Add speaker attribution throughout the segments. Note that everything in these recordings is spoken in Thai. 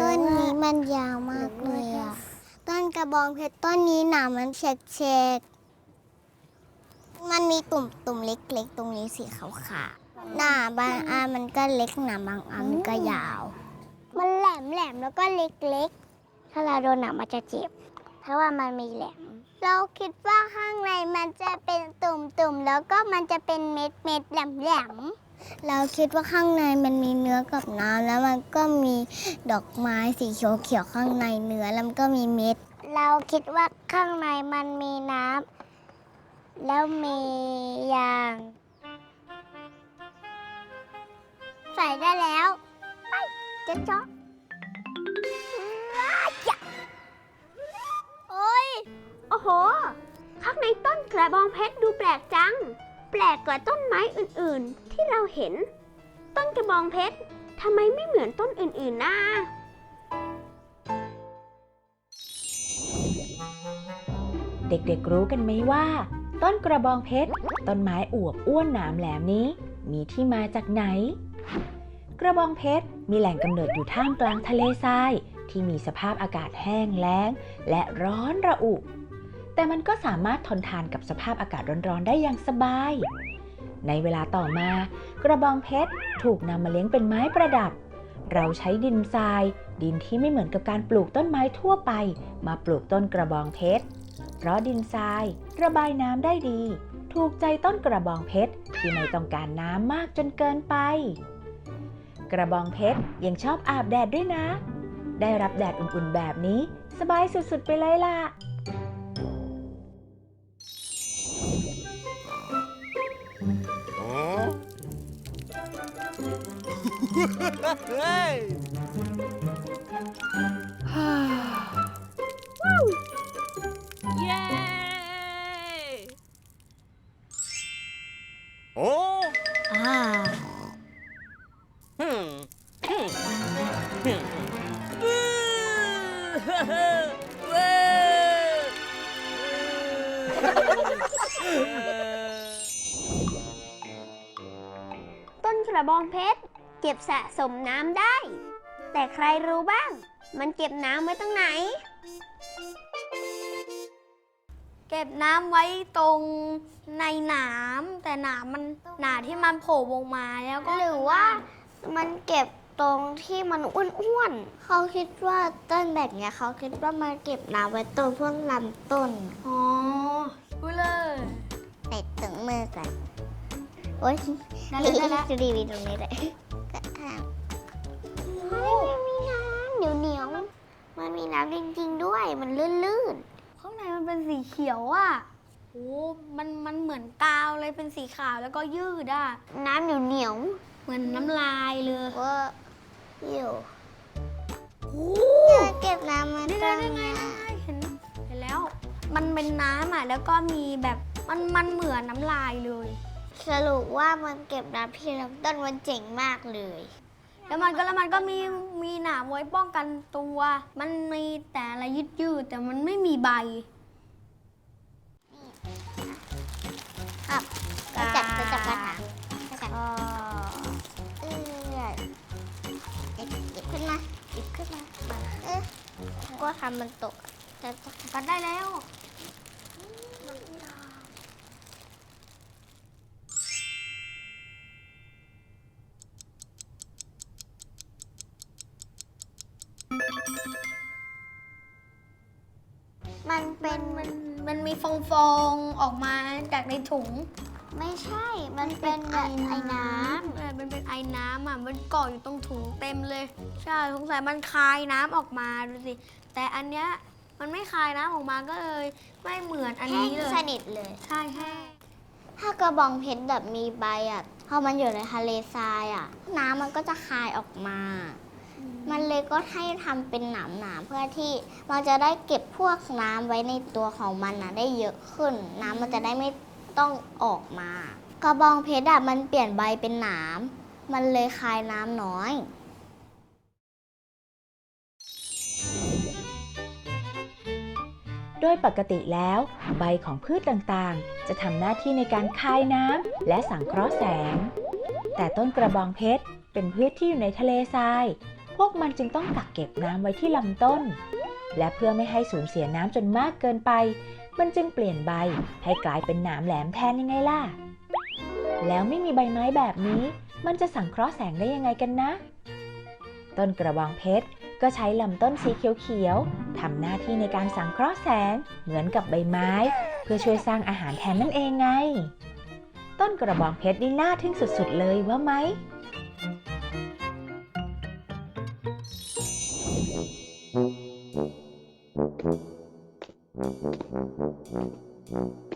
Speaker 1: ต้นนี้
Speaker 2: มันยาวมากเลยอะ ต้นกระบองเพชรต้นนี้หนามมันเฉกๆมันมีตุ่มตุ่มๆเล็กๆ ตรงนี้สีขาวๆหน้าบางอันมันก็เล็กหนาบางอันมันก็ยาว มันแหลมแหลมๆแล้วก็เล็กๆ ถ้าเราโดนหนามมันจะเจ็บ เพราะว่ามันมีแหลม เราคิดว่าข้างในมันจะเป็นตุ่มๆ แล้วก็มันจะเป็นเม็ดเม็ดๆแหลมๆ เราคิดว่าข้างในมันมีเนื้อกับน้ำแล้วมันก็มีดอกไม้สีเขียวๆข้างในเนื้อแล้วมันก็มีเม็ด เราคิดว่าข้างในมันมีน้ำแล้วมียาง ใส่ได้แล้วไปเจ๊ะจ๊ะโอ้ย
Speaker 1: โอ้โห ข้างในต้นกระบองเพชรดูแปลกจัง แปลกกว่าต้นไม้อื่นๆ ที่เราเห็น ต้นกระบองเพชรทำไมไม่เหมือนต้นอื่นๆนะ
Speaker 3: เด็กๆรู้กันไหมว่า ต้นกระบองเพชรต้นไม้อวบอ้วนหนามแหลมนี้ มีที่มาจากไหน กระบองเพชรมีแหล่งกำเนิดอยู่ท่ามกลางทะเลทรายที่มีสภาพอากาศแห้งแล้ง และร้อนระอุ แต่มันก็สามารถทนทานกับสภาพอากาศร้อนๆได้อย่างสบาย ในเวลาต่อมา กระบองเพชรถูกนำมาเลี้ยงเป็นไม้ประดับ เราใช้ดินทราย ดินที่ไม่เหมือนกับการปลูกต้นไม้ทั่วไป มาปลูกต้นกระบองเพชร เพราะดินทราย ระบายน้ำได้ดี ถูกใจต้นกระบองเพชรที่ไม่ต้องการน้ำมากจนเกินไป กระบองเพชรยังชอบอาบแดดด้วยนะ ได้รับแดดอุ่นๆแบบนี้ สบายสุดๆไปเลยล่ะ
Speaker 4: เย้
Speaker 5: โอ้
Speaker 2: อ่า
Speaker 5: ฮึ่มฮึ่มฮึ่ม
Speaker 4: เว้ย
Speaker 1: ต้นกระบองเพชรเก็บสะสมน้ำได้ แต่ใครรู้บ้าง มันเก็บน้ำไว้ตรงไหน
Speaker 6: เก็บน้ำไว้ตรงในหนามแต่หนามมันหนาที่มันโผล่ลงมาแล้วก็
Speaker 2: หรือว่ามันเก็บตรงที่มันอ้วนๆเขาคิดว่าต้นแบบเนี้ยเขาคิดว่ามันเก็บน้ำไว้ตรงพวกลำต้น
Speaker 6: อ๋อรู้เลย
Speaker 2: ติดถึงมือกันโอ๊ย
Speaker 6: ได้แล้วได้แล้ว
Speaker 2: จะดีวีตรงนี้เลยกระทางเฮ้ย มันมีน้ำเหนียวเหนียวๆมันมีน้ำจริงๆด้วย มันลื่น
Speaker 6: ข้างในมันเป็นสีเขียวอะโอ้มันมันเหมือนกาวเลยเป็นสีขาวแล้วก็ยืดอะ
Speaker 2: ๆ น้ำเหนียวเหนียว
Speaker 6: เหมือนน้ำลายเลย
Speaker 2: ๆว่าอยู่
Speaker 6: โอ้
Speaker 2: จะเก็บน้ำมา
Speaker 6: นี่
Speaker 2: ต
Speaker 6: ไง
Speaker 2: รง
Speaker 6: นี่ไง
Speaker 2: เนี้ย
Speaker 6: นี่ไงเห็นเห็นแล้ว มันเป็นน้ำอะแล้วก็มีแบบมันมันเหมือนน้ำลายเลย
Speaker 2: สรุปว่ามันเก็บน้ำที่ลำต้นมันเจ๋งมากเลย
Speaker 6: แล้วมันก็แล้วมันก็มีมีหนามไว้ป้องกันตัว มันมีแต่อะไรยืดยืดๆแต่มันไม่มีใบ
Speaker 2: ครับจะจับจะจับกระถางจะจับเออหยิบหยิบขึ้นมาหยิบขึ้นมาเออก็ทำมันตกจะจะ
Speaker 6: กัดได้แล้ว ถุง
Speaker 2: ไม่ใช่ มันเป็นแบบไอ้น้
Speaker 6: เออมันเป็นไอ้น้ำอะ มันเกาะอยู่ตรงถุงเต็มเลย ใช่สงสัยมันคายน้ำออกมาดูสิ แต่อันเนี้ยมันไม่คายน้ำออกมาก็เลย ไม่เหมือนำอัน
Speaker 2: แห้ง
Speaker 6: นี้เลย
Speaker 2: สนิทเลย
Speaker 6: ใช่แห้ง
Speaker 2: ถ้ากระบองเพชรแบบมีใบอะ พอมันอยู่ในทะเลทรายอะ น้ำมันก็จะคายออกมา มันเลยก็ให้ทำเป็นหนามหนาๆเพื่อที่มันจะได้เก็บพวกน้ำไว้ในตัวของมันนะได้เยอะขึ้น น้ำมันจะได้ไม่ ต้องออกมา กระบองเพชรอะมันเปลี่ยนใบเป็นหนามมันเลยคายน้ำน้อย
Speaker 3: โดยปกติแล้ว ใบของพืชต่างๆ จะทำหน้าที่ในการคายน้ำและสังเคราะห์แสง แต่ต้นกระบองเพชรเป็นพืชที่อยู่ในทะเลทราย พวกมันจึงต้องกักเก็บน้ำไว้ที่ลำต้น และเพื่อไม่ให้สูญเสียน้ำจนมากเกินไป มันจึงเปลี่ยนใบให้กลายเป็นหนามแหลมแทนยังไงล่ะ แล้วไม่มีใบไม้แบบนี้ มันจะสังเคราะห์แสงได้ยังไงกันนะ ต้นกระบองเพชรก็ใช้ลำต้นสีเขียวๆทำหน้าที่ในการสังเคราะห์แสงเหมือนกับใบไม้ เพื่อช่วยสร้างอาหารแทนนั่นเองไง ต้นกระบองเพชรนี่น่าทึ่งสุดๆเลยว่าไหม Mm-hmm.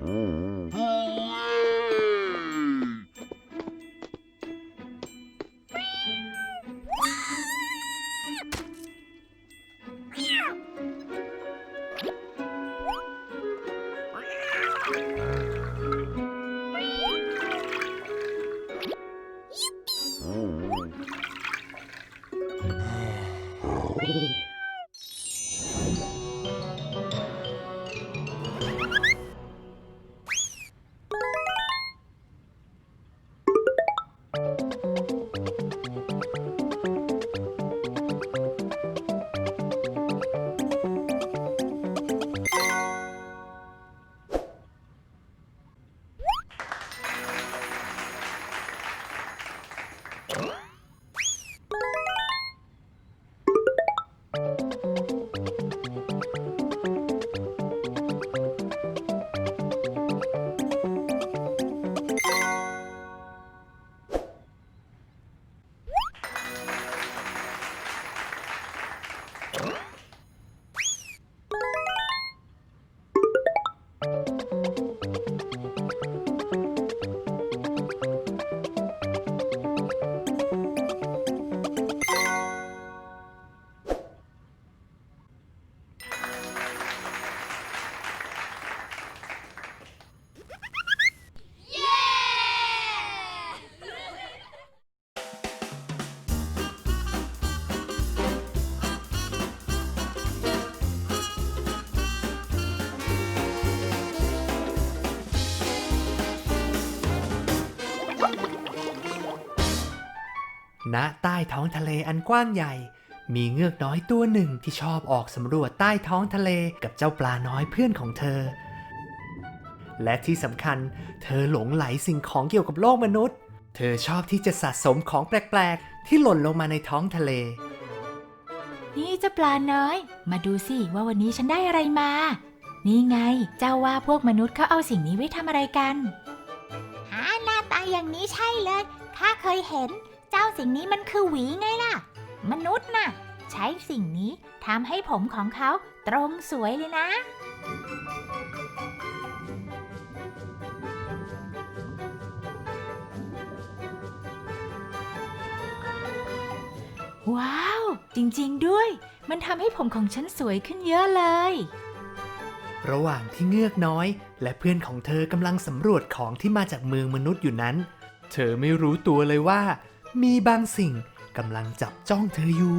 Speaker 3: 어. 어.
Speaker 4: ณใต้ท้องทะเลอันกว้างใหญ่ มีเงือกน้อยตัวหนึ่งที่ชอบออกสำรวจใต้ท้องทะเลกับเจ้าปลาน้อยเพื่อนของเธอ และที่สำคัญ เธอหลงไหลสิ่งของเกี่ยวกับโลกมนุษย์ เธอชอบที่จะสะสมของแปลกๆ ที่หล่นลงมาในท้องทะเล
Speaker 7: นี่เจ้าปลาน้อย มาดูสิว่าวันนี้ฉันได้อะไรมา นี่ไง เจ้าว่าพวกมนุษย์เขาเอาสิ่งนี้ไว้ทำอะไรกัน หาหน้าตาอย่างนี้ใช่เลย ข้าเคยเห็น เจ้าสิ่งนี้มันคือหวีไงล่ะ มนุษย์น่ะ ใช้สิ่งนี้ทำให้ผมของเขาตรงสวยเลยนะ ว้าว จริงๆด้วย มันทำให้ผมของฉันสวยขึ้นเยอะเลย
Speaker 4: ระหว่างที่เงือกน้อย และเพื่อนของเธอกำลังสำรวจของที่มาจากเมืองมนุษย์อยู่นั้น เธอไม่รู้ตัวเลยว่า มีบางสิ่งกำลังจับจ้องเธออยู่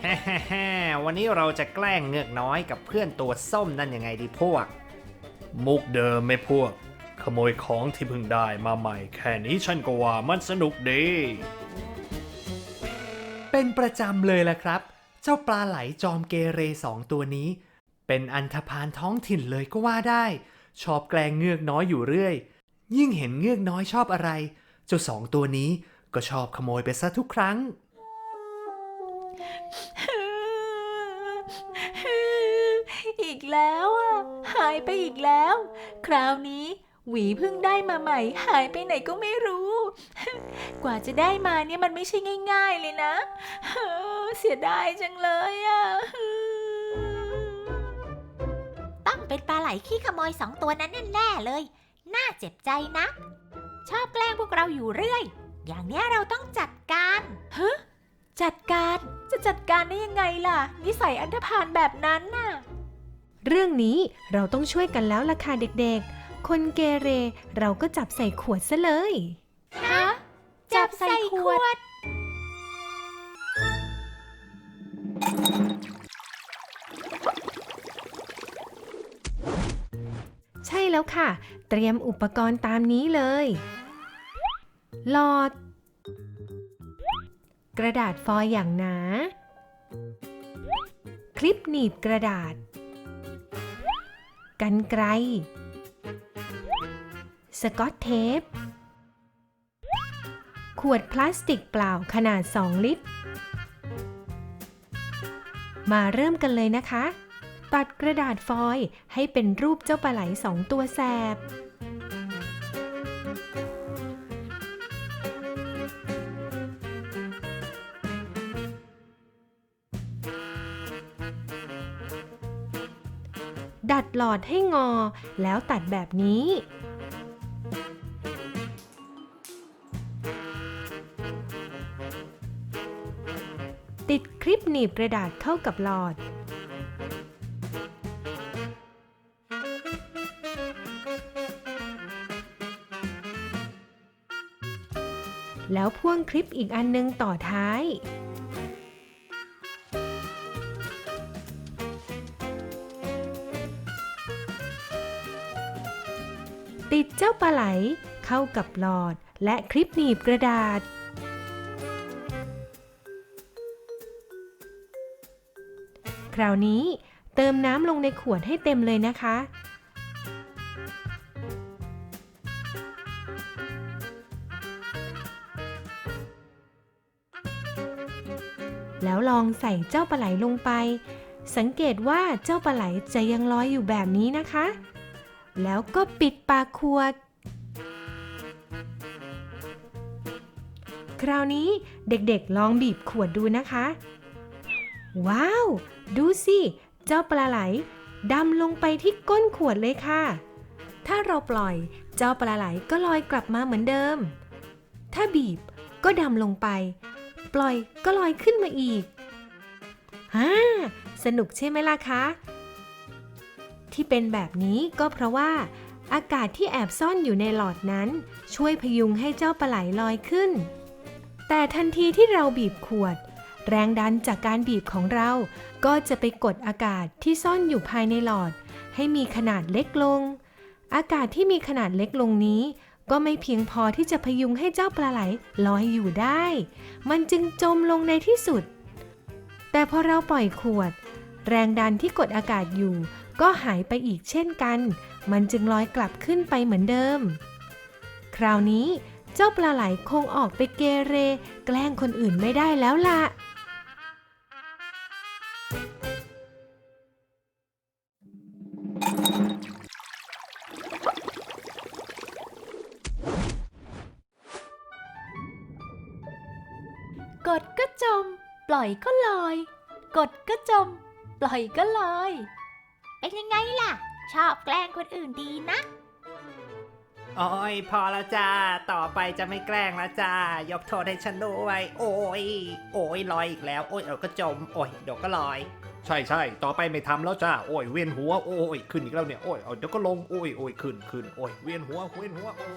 Speaker 5: แฮ่ๆๆวันนี้เราจะแกล้งเงือกน้อยกับเพื่อนตัวส้มนั่นยังไงดีพวก
Speaker 8: มุกเดิมไม่พวก ขโมยของที่เพิ่งได้มาใหม่ แค่นี้ฉันก็ว่ามันสนุกดี
Speaker 4: เป็นประจำเลยล่ะครับ เจ้าปลาไหลจอมเกเรสองตัวนี้ เป็นอันธพาลท้องถิ่นเลยก็ว่าได้ ชอบแกล้งเงือกน้อยอยู่เรื่อย ยิ่งเห็นเงือกน้อยชอบอะไร เจ้าสองตัวนี้ก็ชอบขโมยไปซะทุกครั้ง
Speaker 7: อีกแล้วอะ หายไปอีกแล้ว คราวนี้ หวีเพิ่งได้มาใหม่ หายไปไหนก็ไม่รู้ กว่าจะได้มาเนี่ยมันไม่ใช่ง่าย ๆ เลยนะเฮ้ยเสียดายจังเลยอะ เป็นปลาไหลขี้ขโมยสองตัวนั้นแน่ๆเลย น่าเจ็บใจนะชอบแกล้งพวกเราอยู่เรื่อย อย่างเนี้ยเราต้องจัดการฮะจัดการจะจัดการได้ยังไงล่ะ นิสัยอันธพาลแบบนั้นน่ะ
Speaker 9: เรื่องนี้เราต้องช่วยกันแล้วล่ะค่ะเด็กๆ คนเกเรเราก็จับใส่ขวดซะเลย
Speaker 7: ฮะ จับใส่ขวด
Speaker 9: แล้วค่ะ เตรียมอุปกรณ์ตามนี้เลย หลอด กระดาษฟอยล์อย่างหนา คลิปหนีบกระดาษ กันไกรสกอตเทป ขวดพลาสติกเปล่าขนาด 2 ลิตร มาเริ่มกันเลยนะคะ ตัดกระดาษฟอยล์ให้เป็นรูปเจ้าปลาไหลสองตัวแสบ ดัดหลอดให้งอแล้วตัดแบบนี้ติดคลิปหนีบกระดาษเข้ากับหลอด แล้วพ่วงคลิปอีกอันนึงต่อท้ายติดเจ้าปลาไหลเข้ากับหลอดและคลิปหนีบกระดาษ คราวนี้เติมน้ำลงในขวดให้เต็มเลยนะคะ องใส่เจ้าปลาไหลลงไป สังเกตว่าเจ้าปลาไหลจะยังลอยอยู่แบบนี้นะคะ แล้วก็ปิดปากขวด คราวนี้เด็กๆลองบีบขวดดูนะคะ ว้าว ดูสิ เจ้าปลาไหลดำลงไปที่ก้นขวดเลยค่ะ ถ้าเราปล่อยเจ้าปลาไหลก็ลอยกลับมาเหมือนเดิม ถ้าบีบก็ดำลงไป ปล่อยก็ลอยขึ้นมาอีก ฮ่าสนุกใช่ไหมล่ะคะ ที่เป็นแบบนี้ก็เพราะว่า อากาศที่แอบซ่อนอยู่ในหลอดนั้น ช่วยพยุงให้เจ้าปลาไหลลอยขึ้น แต่ทันทีที่เราบีบขวด แรงดันจากการบีบของเราก็จะไปกดอากาศที่ซ่อนอยู่ภายในหลอด ให้มีขนาดเล็กลง อากาศที่มีขนาดเล็กลงนี้ก็ไม่เพียงพอที่จะพยุงให้เจ้าปลาไหลลอยอยู่ได้ มันจึงจมลงในที่สุด แต่พอเราปล่อยขวด แรงดันที่กดอากาศอยู่ ก็หายไปอีกเช่นกัน มันจึงลอยกลับขึ้นไปเหมือนเดิม คราวนี้เจ้าปลาไหลคงออกไปเกเร แกล้งคนอื่นไม่ได้แล้วล่ะ
Speaker 7: กดก็จม ปล่อยก็ลอย กดก็จม ปล่อยก็ลอย เป็นยังไงล่ะ ชอบแกล้งคนอื่นดีนะ
Speaker 5: โอ้ยพอแล้วจ้า ต่อไปจะไม่แกล้งแล้วจ้า ยกโทษให้ฉันด้วยโอ้ย โอ้ยลอยอีกแล้ว โอ้ยเดี๋ยวก็จม โอ้ยเดี๋ยวก็ลอย
Speaker 8: ใช่ใช่ต่อไปไม่ทำแล้วจ้า โอ้ยเวียนหัว โอ้ยขึ้นอีกแล้วเนี่ย โอ้ยเอาเดี๋ยวก็ลง โอ้ยโอ้ยขึ้นขึ้นโอ้ยเวียนหัวเวียนหัวโอ้ย